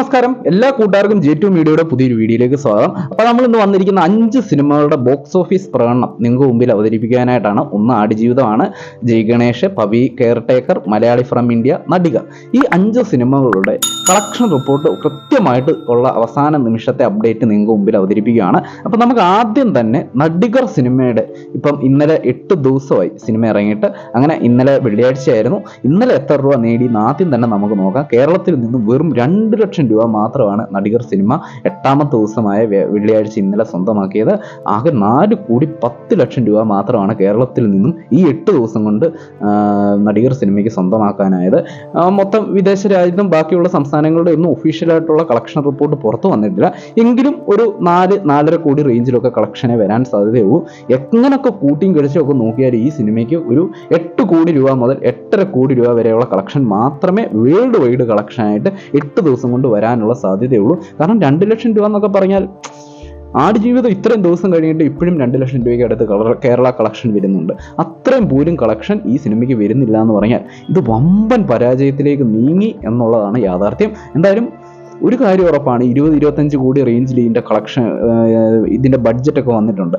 നമസ്കാരം. എല്ലാ കൂട്ടുകാർക്കും ജെ ടു മീഡിയയുടെ പുതിയൊരു വീഡിയോയിലേക്ക് സ്വാഗതം. അപ്പോൾ നമ്മൾ ഇന്ന് വന്നിരിക്കുന്ന അഞ്ച് സിനിമകളുടെ ബോക്സ് ഓഫീസ് പ്രകടനം നിങ്ങൾക്ക് മുമ്പിൽ അവതരിപ്പിക്കാനായിട്ടാണ് ഒന്ന് ആടുജീവിതമാണ്. Jai Ganesh Pavi caretaker Malayali from India നടിക. ഈ അഞ്ച് സിനിമകളുടെ കളക്ഷൻ റിപ്പോർട്ട് കൃത്യമായിട്ട് ഉള്ള അവസാന നിമിഷത്തെ അപ്ഡേറ്റ് നിങ്ങൾക്ക് മുമ്പിൽ അവതരിപ്പിക്കുകയാണ്. അപ്പോൾ നമുക്ക് ആദ്യം തന്നെ നടികർ സിനിമയുടെ ഇപ്പം ഇന്നലെ എട്ട് ദിവസമായി സിനിമ ഇറങ്ങിയിട്ട് അങ്ങനെ ഇന്നലെ വെള്ളിയാഴ്ചയായിരുന്നു. ഇന്നലെ എത്ര രൂപ നേടി ആദ്യം തന്നെ നമുക്ക് നോക്കാം. കേരളത്തിൽ നിന്ന് വെറും രണ്ട് ലക്ഷം രൂപ മാത്രമാണ് നടികർ സിനിമ എട്ടാമത്തെ ദിവസമായ വെള്ളിയാഴ്ച ഇന്നലെ സ്വന്തമാക്കിയത്. ആകെ നാല് കോടി പത്ത് ലക്ഷം രൂപ മാത്രമാണ് കേരളത്തിൽ നിന്നും ഈ എട്ട് ദിവസം കൊണ്ട് നടികർ സിനിമയ്ക്ക് സ്വന്തമാക്കാനായത്. മൊത്തം വിദേശ രാജ്യത്തും ബാക്കിയുള്ള സംസ്ഥാനങ്ങളുടെ ഒന്നും ഒഫീഷ്യലായിട്ടുള്ള കളക്ഷൻ റിപ്പോർട്ട് പുറത്തു വന്നിട്ടില്ല. എങ്കിലും ഒരു നാല് നാലര കോടി റേഞ്ചിലൊക്കെ കളക്ഷനെ വരാൻ സാധ്യതയുള്ളൂ. എങ്ങനൊക്കെ കൂട്ടിയും കഴിച്ചും ഒക്കെ നോക്കിയാൽ ഈ സിനിമയ്ക്ക് ഒരു എട്ട് കോടി രൂപ മുതൽ എട്ടര കോടി രൂപ വരെയുള്ള കളക്ഷൻ മാത്രമേ വേൾഡ് വൈഡ് കളക്ഷനായിട്ട് എട്ട് ദിവസം കൊണ്ട് വരാനുള്ള സാധ്യതയുള്ളൂ. കാരണം രണ്ട് ലക്ഷം രൂപ എന്നൊക്കെ പറഞ്ഞാൽ ആടുജീവിതം ഇത്രയും ദിവസം കഴിഞ്ഞിട്ട് ഇപ്പോഴും രണ്ട് ലക്ഷം രൂപയ്ക്ക് അടുത്ത് കേരള കളക്ഷൻ വരുന്നുണ്ട്. അത്രയും പോലും കളക്ഷൻ ഈ സിനിമയ്ക്ക് വരുന്നില്ല എന്ന് പറഞ്ഞാൽ ഇത് വമ്പൻ പരാജയത്തിലേക്ക് നീങ്ങി എന്നുള്ളതാണ് യാഥാർത്ഥ്യം. എന്തായാലും ഒരു കാര്യം ഉറപ്പാണ് ഇരുപത് ഇരുപത്തഞ്ച് കോടി റേഞ്ചിൽ ഇതിന്റെ കളക്ഷൻ ഇതിന്റെ ബഡ്ജറ്റൊക്കെ വന്നിട്ടുണ്ട്.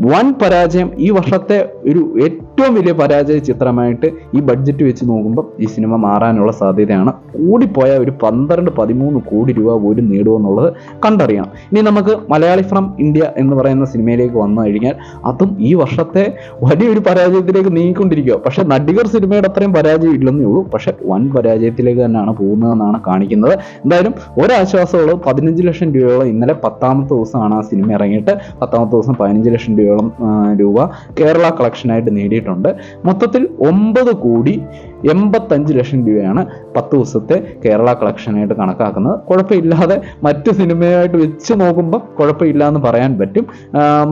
വൻ പരാജയം ഈ വർഷത്തെ ഒരു ഏറ്റവും വലിയ പരാജയ ചിത്രമായിട്ട് ഈ ബഡ്ജറ്റ് വെച്ച് നോക്കുമ്പോൾ ഈ സിനിമ മാറാനുള്ള സാധ്യതയാണ്. കൂടിപ്പോയ ഒരു പന്ത്രണ്ട് പതിമൂന്ന് കോടി രൂപ പോലും നേടുമെന്നുള്ളത് കണ്ടറിയണം ഇനി നമുക്ക് മലയാളി ഫ്രം ഇന്ത്യ എന്ന് പറയുന്ന സിനിമയിലേക്ക് വന്നു കഴിഞ്ഞാൽ അതും ഈ വർഷത്തെ വലിയൊരു പരാജയത്തിലേക്ക് നീങ്ങിക്കൊണ്ടിരിക്കുക പക്ഷെ നടികർ സിനിമയുടെ അത്രയും പരാജയം ഇല്ലെന്നേ ഉള്ളൂ. പക്ഷെ വൻ പരാജയത്തിലേക്ക് തന്നെയാണ് പോകുന്നതെന്നാണ് കാണിക്കുന്നത്. എന്തായാലും ഒരാശ്വാസമുള്ളത് പതിനഞ്ച് ലക്ഷം രൂപയോളം ഇന്നലെ പത്താമത്തെ ദിവസമാണ് ആ സിനിമ ഇറങ്ങിയിട്ട്. പത്താമത്തെ ദിവസം പതിനഞ്ച് ലക്ഷം രൂപയോളം ആ, രൂപ കേരള കളക്ഷനായിട്ട് നേടിയിട്ടുണ്ട്. മൊത്തത്തിൽ ഒമ്പത് കോടി എൺപത്തഞ്ച് ലക്ഷം രൂപയാണ് പത്ത് ദിവസത്തെ കേരള കളക്ഷനായിട്ട് കണക്കാക്കുന്നത്. കുഴപ്പമില്ലാതെ മറ്റ് സിനിമയായിട്ട് വെച്ച് നോക്കുമ്പോൾ കുഴപ്പമില്ല എന്ന് പറയാൻ പറ്റും.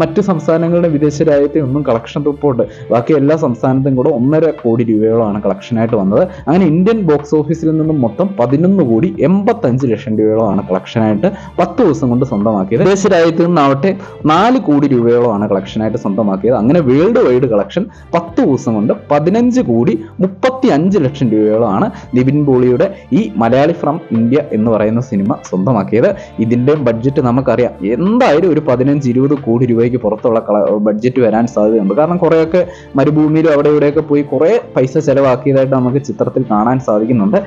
മറ്റ് സംസ്ഥാനങ്ങളുടെ വിദേശ രാജ്യത്തെ ഒന്നും കളക്ഷൻ റിപ്പോർട്ട് ബാക്കി എല്ലാ സംസ്ഥാനത്തും കൂടെ ഒന്നര കോടി രൂപയോളമാണ് കളക്ഷനായിട്ട് വന്നത്. അങ്ങനെ ഇന്ത്യൻ ബോക്സ് ഓഫീസിൽ നിന്നും മൊത്തം പതിനൊന്ന് കോടി എൺപത്തഞ്ച് ലക്ഷം രൂപയോളമാണ് കളക്ഷനായിട്ട് പത്ത് ദിവസം കൊണ്ട് സ്വന്തമാക്കിയത്. വിദേശ രാജ്യത്ത് നിന്നാവട്ടെ നാല് കോടി രൂപയോളമാണ് കളക്ഷനായിട്ട് സ്വന്തമാക്കിയത്. അങ്ങനെ വേൾഡ് വൈഡ് കളക്ഷൻ പത്ത് ദിവസം കൊണ്ട് പതിനഞ്ച് കോടി മുപ്പത്തി അഞ്ച് ലക്ഷം രൂപയോളമാണ് നിവിൻ പോളിയുടെ ഈ മലയാളി ഫ്രം ഇന്ത്യ എന്ന് പറയുന്ന സിനിമ സ്വന്തമാക്കിയത്. ഇതിന്റെയും ബഡ്ജറ്റ് നമുക്കറിയാം. എന്തായാലും ഒരു പതിനഞ്ച് ഇരുപത് കോടി രൂപയ്ക്ക് പുറത്തുള്ള ബഡ്ജറ്റ് വരാൻ സാധ്യതയുണ്ട്. കാരണം കുറേയൊക്കെ മരുഭൂമിയിലും അവിടെ ഇവിടെയൊക്കെ പോയി കുറേ പൈസ ചെലവാക്കിയതായിട്ട് നമുക്ക് ചിത്രത്തിൽ കാണാൻ സാധിക്കുന്നുണ്ട്.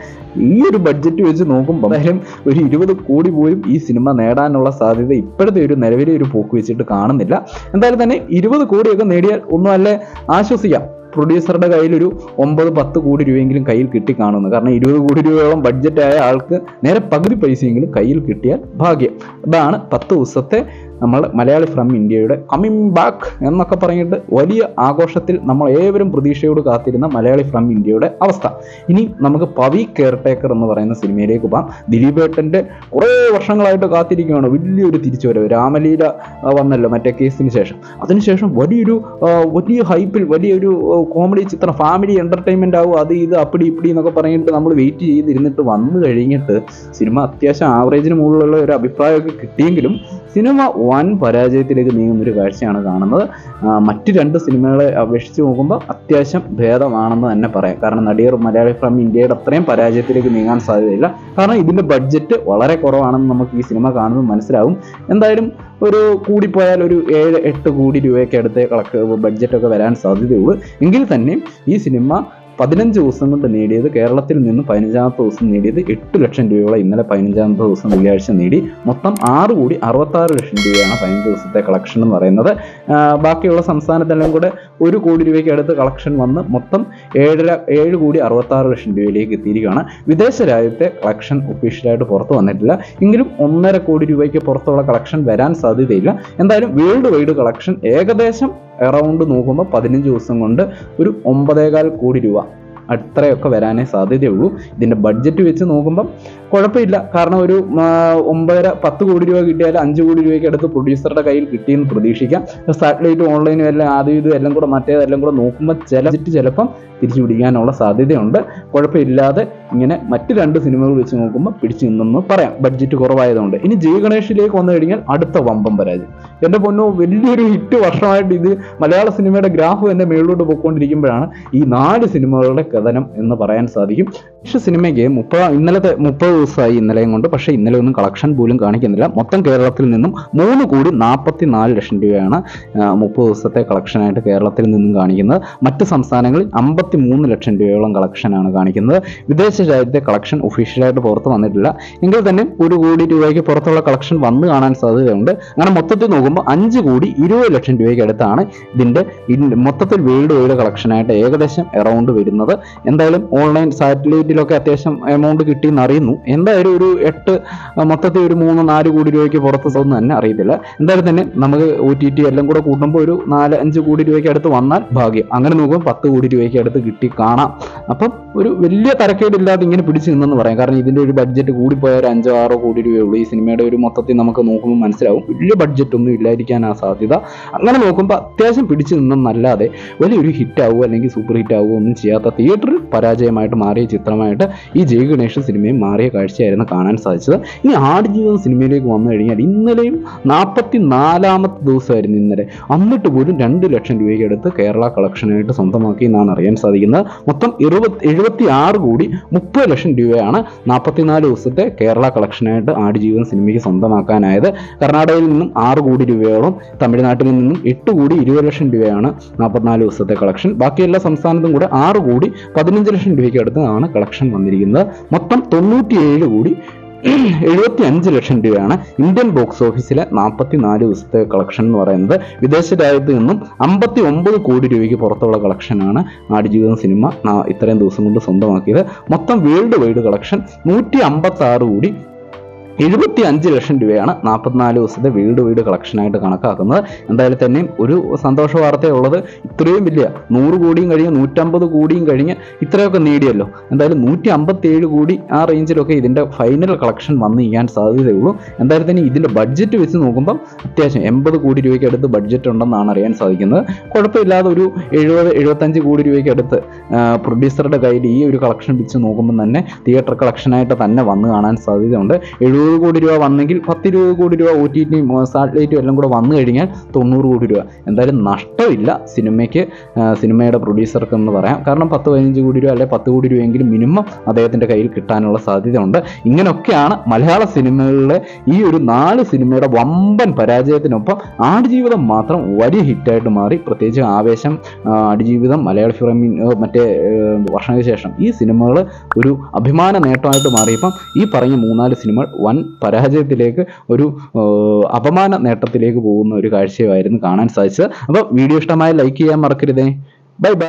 ഈ ഒരു ബഡ്ജറ്റ് വെച്ച് നോക്കുമ്പോൾ എന്തായാലും ഒരു ഇരുപത് കോടി പോലും ഈ സിനിമ നേടാനുള്ള സാധ്യത ഇപ്പോഴത്തെ ഒരു നിലവിലെ ഒരു പോക്ക് വെച്ചിട്ട് കാണുന്നില്ല. എന്തായാലും തന്നെ ഇരുപത് കോടിയൊക്കെ നേടിയാൽ ഒന്നും അല്ലേ ആശ്വസിക്കാം. പ്രൊഡ്യൂസറുടെ കയ്യിൽ ഒരു ഒമ്പത് പത്ത് കോടി രൂപയെങ്കിലും കയ്യിൽ കിട്ടി കാണുന്നു കാരണം ഇരുപത് കോടി രൂപയോളം ബഡ്ജറ്റായ ആൾക്ക് നേരെ പകുതി പൈസയെങ്കിലും കയ്യിൽ കിട്ടിയാൽ ഭാഗ്യം. അതാണ് പത്ത് ദിവസത്തെ നമ്മൾ മലയാളി ഫ്രം ഇന്ത്യയുടെ കമ്മിങ് ബാക്ക് എന്നൊക്കെ പറഞ്ഞിട്ട് വലിയ ആഘോഷത്തിൽ നമ്മൾ ഏവരും പ്രതീക്ഷയോട് കാത്തിരുന്ന മലയാളി ഫ്രം ഇന്ത്യയുടെ അവസ്ഥ. ഇനി നമുക്ക് പവി കെയർടേക്കർ എന്ന് പറയുന്ന സിനിമയിലേക്ക് പോകാം. ദിലീപേട്ടന്റെ കുറേ വർഷങ്ങളായിട്ട് കാത്തിരിക്കുകയാണ്. വലിയൊരു തിരിച്ചുവരവ്. രാമലീല വന്നല്ലോ മറ്റേ കേസിന് ശേഷം. അതിനുശേഷം വലിയൊരു വലിയ ഹൈപ്പിൽ വലിയൊരു കോമഡി ചിത്രം ഫാമിലി എന്റർടൈൻമെന്റ് ആവും. അത് ഇത് അപ്പിടി ഇപ്പിടി എന്നൊക്കെ പറഞ്ഞിട്ട് നമ്മൾ വെയിറ്റ് ചെയ്തിരുന്നിട്ട് വന്നു കഴിഞ്ഞിട്ട് സിനിമ അത്യാവശ്യം ആവറേജിന് മുകളിലുള്ള ഒരു അഭിപ്രായമൊക്കെ കിട്ടിയെങ്കിലും സിനിമ വൻ പരാജയത്തിലേക്ക് നീങ്ങുന്ന ഒരു കാഴ്ചയാണ് കാണുന്നത്. മറ്റു രണ്ട് സിനിമകളെ അപേക്ഷിച്ച് നോക്കുമ്പോൾ അത്യാവശ്യം ഭേദമാണെന്ന് തന്നെ പറയാം. കാരണം നടിയർ മലയാളി ഫ്രം ഇന്ത്യയുടെ അത്രയും പരാജയത്തിലേക്ക് നീങ്ങാൻ സാധ്യതയില്ല. കാരണം ഇതിന്റെ ബഡ്ജറ്റ് വളരെ കുറവാണെന്ന് നമുക്ക് ഈ സിനിമ കാണുമ്പോൾ മനസ്സിലാവും. എന്തായാലും ഒരു കൂടിപ്പോയാൽ ഒരു ഏഴ് എട്ട് കോടി രൂപയൊക്കെ അടുത്ത് കളക്ട് ബഡ്ജറ്റൊക്കെ വരാൻ സാധ്യതയുള്ളൂ. എങ്കിൽ തന്നെ ഈ സിനിമ പതിനഞ്ച് ദിവസം കൊണ്ട് നേടിയത് കേരളത്തിൽ നിന്ന് പതിനഞ്ചാമത്തെ ദിവസം നേടിയത് എട്ട് ലക്ഷം രൂപയോളം ഇന്നലെ പതിനഞ്ചാമത്തെ ദിവസം വെള്ളിയാഴ്ച നേടി. മൊത്തം ആറ് കോടി അറുപത്താറ് ലക്ഷം രൂപയാണ് പതിനഞ്ച് ദിവസത്തെ കളക്ഷൻ എന്ന് പറയുന്നത്. ബാക്കിയുള്ള സംസ്ഥാനത്തെല്ലാം കൂടെ ഒരു കോടി രൂപയ്ക്ക് അടുത്ത് കളക്ഷൻ വന്ന് മൊത്തം ഏഴര ഏഴ് കോടി അറുപത്താറ് ലക്ഷം രൂപയിലേക്ക് എത്തിയിരിക്കുകയാണ്. വിദേശ രാജ്യത്തെ കളക്ഷൻ ഒഫീഷ്യലായിട്ട് പുറത്ത് വന്നിട്ടില്ല. എങ്കിലും ഒന്നര കോടി രൂപയ്ക്ക് പുറത്തുള്ള കളക്ഷൻ വരാൻ സാധ്യതയില്ല. എന്തായാലും വേൾഡ് വൈഡ് കളക്ഷൻ ഏകദേശം അറൗണ്ട് നോക്കുമ്പോൾ പതിനഞ്ച് ദിവസം കൊണ്ട് ഒരു ഒമ്പതേകാൽ കോടി രൂപ. അത്രയൊക്കെ വരാനേ സാധ്യതയുള്ളൂ. ഇതിന്റെ ബഡ്ജറ്റ് വെച്ച് നോക്കുമ്പം കുഴപ്പമില്ല. കാരണം ഒരു ഒമ്പതര പത്ത് കോടി രൂപ കിട്ടിയാൽ അഞ്ച് കോടി രൂപയ്ക്ക് അടുത്ത് പ്രൊഡ്യൂസറുടെ കയ്യിൽ കിട്ടിയെന്ന് പ്രതീക്ഷിക്കാം. സാറ്റലൈറ്റ് ഓൺലൈനും എല്ലാം ആദ്യം ഇതും എല്ലാം കൂടെ മറ്റേതെല്ലാം കൂടെ നോക്കുമ്പോൾ ചില ബഡ്ജറ്റ് ചിലപ്പം തിരിച്ചു പിടിക്കാനുള്ള സാധ്യതയുണ്ട്. കുഴപ്പമില്ലാതെ ഇങ്ങനെ മറ്റ് രണ്ട് സിനിമകൾ വെച്ച് നോക്കുമ്പോൾ പിടിച്ചു നിന്നെന്ന് പറയാം. ബഡ്ജറ്റ് കുറവായതുകൊണ്ട്. ഇനി ജയ് ഗണേഷിലേക്ക് വന്നു കഴിഞ്ഞാൽ അടുത്ത വമ്പം പരാജയം. എന്റെ പൊന്നു വലിയൊരു ഹിറ്റ് വർഷമായിട്ട് ഇത് മലയാള സിനിമയുടെ ഗ്രാഫ് തന്നെ മേളിലോട്ട് പോയിക്കൊണ്ടിരിക്കുമ്പോഴാണ് ഈ നാല് സിനിമകളുടെ കഥനം എന്ന് പറയാൻ സാധിക്കും. പക്ഷേ സിനിമയ്ക്ക് മുപ്പത് ഇന്നലത്തെ മുപ്പത് ദിവസമായി ഇന്നലെയും കൊണ്ട് പക്ഷേ ഇന്നലെ ഒന്നും കളക്ഷൻ പോലും കാണിക്കുന്നില്ല. മൊത്തം കേരളത്തിൽ നിന്നും മൂന്ന് കോടി നാൽപ്പത്തി നാല് ലക്ഷം രൂപയാണ് മുപ്പത് ദിവസത്തെ കളക്ഷനായിട്ട് കേരളത്തിൽ നിന്നും കാണിക്കുന്നത്. മറ്റ് സംസ്ഥാനങ്ങളിൽ അമ്പത്തി മൂന്ന് ലക്ഷം രൂപയോളം കളക്ഷനാണ് കാണിക്കുന്നത്. വിദേശ രാജ്യത്തെ കളക്ഷൻ ഒഫീഷ്യലായിട്ട് പുറത്ത് വന്നിട്ടില്ല. എങ്കിൽ തന്നെ ഒരു കോടി രൂപയ്ക്ക് പുറത്തുള്ള കളക്ഷൻ വന്നു കാണാൻ സാധ്യതയുണ്ട്. അങ്ങനെ മൊത്തത്തിൽ നോക്കുമ്പോൾ അഞ്ച് കോടി ഇരുപത് ലക്ഷം രൂപയ്ക്ക് അടുത്താണ് ഇതിന്റെ മൊത്തത്തിൽ വേൾഡ് വൈഡ് കളക്ഷനായിട്ട് ഏകദേശം എറൗണ്ട് വരുന്നത്. എന്തായാലും ഓൺലൈൻ സാറ്റലൈറ്റിലൊക്കെ അത്യാവശ്യം എമൗണ്ട് കിട്ടിയെന്ന് അറിയുന്നു. എന്തായാലും ഒരു എട്ട് മൊത്തത്തിൽ ഒരു മൂന്ന് നാല് കോടി രൂപയ്ക്ക് പുറത്ത് ഒന്നും തന്നെ അറിയത്തില്ല. എന്തായാലും തന്നെ നമുക്ക് ഒ ടി ടി എല്ലാം കൂടെ കൂട്ടുമ്പോൾ ഒരു നാല് അഞ്ച് കോടി രൂപയ്ക്ക് അടുത്ത് വന്നാൽ ഭാഗ്യം. അങ്ങനെ നോക്കുമ്പോൾ പത്ത് കോടി രൂപയ്ക്ക് അടുത്ത് കിട്ടി കാണാം. അപ്പം ഒരു വലിയ തരക്കേടില്ലാതെ ഇങ്ങനെ പിടിച്ചു നിന്നെന്ന് പറയാം. കാരണം ഇതിന്റെ ഒരു ബഡ്ജറ്റ് കൂടിപ്പോയ ഒരു അഞ്ചോ ആറോ കോടി രൂപയേ ഉള്ളൂ. ഈ സിനിമയുടെ ഒരു മൊത്തത്തിൽ നമുക്ക് നോക്കുമ്പോൾ മനസ്സിലാവും. വലിയ ബഡ്ജറ്റ് ഒന്നും ഇല്ലായിരിക്കാൻ ആ സാധ്യത. അങ്ങനെ നോക്കുമ്പോൾ അത്യാവശ്യം പിടിച്ചു നിന്നെന്നല്ലാതെ വലിയൊരു ഹിറ്റ് ആവുമോ അല്ലെങ്കിൽ സൂപ്പർ ഹിറ്റ് ആവുമോ ഒന്നും ചെയ്യാത്ത later പരാജയമായിട്ട് മാറിയ ചിത്രമായിട്ട് ഈ ജയ് ഗണേഷ് സിനിമയും മാറിയ കാഴ്ചയായിരുന്നു കാണാൻ സാധിച്ചത്. ഇനി ആടുജീവിതം സിനിമയിലേക്ക് വന്നു കഴിഞ്ഞാൽ ഇന്നലെയും നാൽപ്പത്തി നാലാമത്തെ ദിവസമായിരുന്നു ഇന്നലെ. എന്നിട്ട് പോലും രണ്ട് ലക്ഷം രൂപയ്ക്ക് അടുത്ത് കേരള കളക്ഷനായിട്ട് സ്വന്തമാക്കി എന്നാണ് അറിയാൻ സാധിക്കുന്നത്. മൊത്തം ഇരുപത്തി എഴുപത്തി ആറ് കോടി മുപ്പത് ലക്ഷം രൂപയാണ് നാൽപ്പത്തിനാല് ദിവസത്തെ കേരള കളക്ഷനായിട്ട് ആടുജീവിതം സിനിമയ്ക്ക് സ്വന്തമാക്കാനായത്. കർണാടകയിൽ നിന്നും ആറ് കോടി രൂപയോളം തമിഴ്നാട്ടിൽ നിന്നും എട്ട് കോടി ഇരുപത് ലക്ഷം രൂപയാണ് നാൽപ്പത്തിനാല് ദിവസത്തെ കളക്ഷൻ. ബാക്കി എല്ലാ സംസ്ഥാനത്തും കൂടെ ആറ് കോടി പതിനഞ്ച് ലക്ഷം രൂപയ്ക്ക് അടുത്താണ് കളക്ഷൻ വന്നിരിക്കുന്നത്. മൊത്തം തൊണ്ണൂറ്റിയേഴ് കോടി എഴുപത്തി അഞ്ച് ലക്ഷം രൂപയാണ് ഇന്ത്യൻ ബോക്സ് ഓഫീസിലെ നാൽപ്പത്തി നാല് ദിവസത്തെ കളക്ഷൻ എന്ന് പറയുന്നത്. വിദേശ രാജ്യത്ത് നിന്നും അമ്പത്തി ഒമ്പത് കോടി രൂപയ്ക്ക് പുറത്തുള്ള കളക്ഷനാണ് ആടുജീവിതം സിനിമ ഇത്രയും ദിവസം കൊണ്ട് സ്വന്തമാക്കിയത്. മൊത്തം വേൾഡ് വൈഡ് കളക്ഷൻ നൂറ്റി അമ്പത്തി ആറ് കോടി എഴുപത്തി അഞ്ച് ലക്ഷം രൂപയാണ് നാൽപ്പത്തിനാല് ദിവസത്തെ വീട് വീട് കളക്ഷനായിട്ട് കണക്കാക്കുന്നത്. എന്തായാലും തന്നെ ഒരു സന്തോഷ വാർത്തയുള്ളത് ഇത്രയും വലിയ നൂറ് കോടിയും കഴിഞ്ഞ് നൂറ്റമ്പത് കോടിയും കഴിഞ്ഞ് ഇത്രയൊക്കെ നേടിയല്ലോ. എന്തായാലും നൂറ്റി അമ്പത്തി ഏഴ് കോടി ആ റേഞ്ചിലൊക്കെ ഇതിന്റെ ഫൈനൽ കളക്ഷൻ വന്നു ചെയ്യാൻ സാധ്യതയുള്ളൂ എന്തായാലും തന്നെ ഇതിന്റെ ബഡ്ജറ്റ് വെച്ച് നോക്കുമ്പം അത്യാവശ്യം എൺപത് കോടി രൂപയ്ക്ക് അടുത്ത് ബഡ്ജറ്റ് ഉണ്ടെന്നാണ് അറിയാൻ സാധിക്കുന്നത്. കുഴപ്പമില്ലാതെ ഒരു എഴുപത് എഴുപത്തഞ്ച് കോടി രൂപയ്ക്ക് അടുത്ത് പ്രൊഡ്യൂസറുടെ കയ്യിൽ ഈ ഒരു കളക്ഷൻ വെച്ച് നോക്കുമ്പോൾ തന്നെ തിയേറ്റർ കളക്ഷനായിട്ട് തന്നെ വന്ന് കാണാൻ സാധ്യതയുണ്ട്. എഴുപത് കോടി രൂപ വന്നെങ്കിൽ പത്തിരുപത് കോടി രൂപ ഒ ടി ടിയും സാറ്റലൈറ്റും എല്ലാം കൂടെ വന്നു കഴിഞ്ഞാൽ തൊണ്ണൂറ് കോടി രൂപ. എന്തായാലും നഷ്ടമില്ല സിനിമയ്ക്ക് സിനിമയുടെ പ്രൊഡ്യൂസർക്ക് എന്ന് പറയാം. കാരണം പത്ത് പതിനഞ്ച് കോടി രൂപ അല്ലെങ്കിൽ പത്ത് കോടി രൂപയെങ്കിലും മിനിമം അദ്ദേഹത്തിന്റെ കയ്യിൽ കിട്ടാനുള്ള സാധ്യതയുണ്ട്. ഇങ്ങനെയൊക്കെയാണ് മലയാള സിനിമകളിലെ ഈ ഒരു നാല് സിനിമയുടെ വമ്പൻ പരാജയത്തിനൊപ്പം ആടുജീവിതം മാത്രം വലിയ ഹിറ്റായിട്ട് മാറി. പ്രത്യേകിച്ച് ആവേശം ആടുജീവിതം മലയാള ഫിലിമിൻ മറ്റേ വർഷങ്ങൾക്ക് ശേഷം ഈ സിനിമകൾ ഒരു അഭിമാന നേട്ടമായിട്ട് മാറിയപ്പം ഈ പറഞ്ഞ മൂന്നാൽ സിനിമകൾ വൻ പരാജയത്തിലേക്ക് ഒരു അപമാന നേട്ടത്തിലേക്ക് പോകുന്ന ഒരു കാഴ്ചയായിരുന്നു കാണാൻ സാധിച്ചത്. അപ്പോൾ വീഡിയോ ഇഷ്ടമായ ലൈക്ക് ചെയ്യാൻ മറക്കരുതേ. Bye bye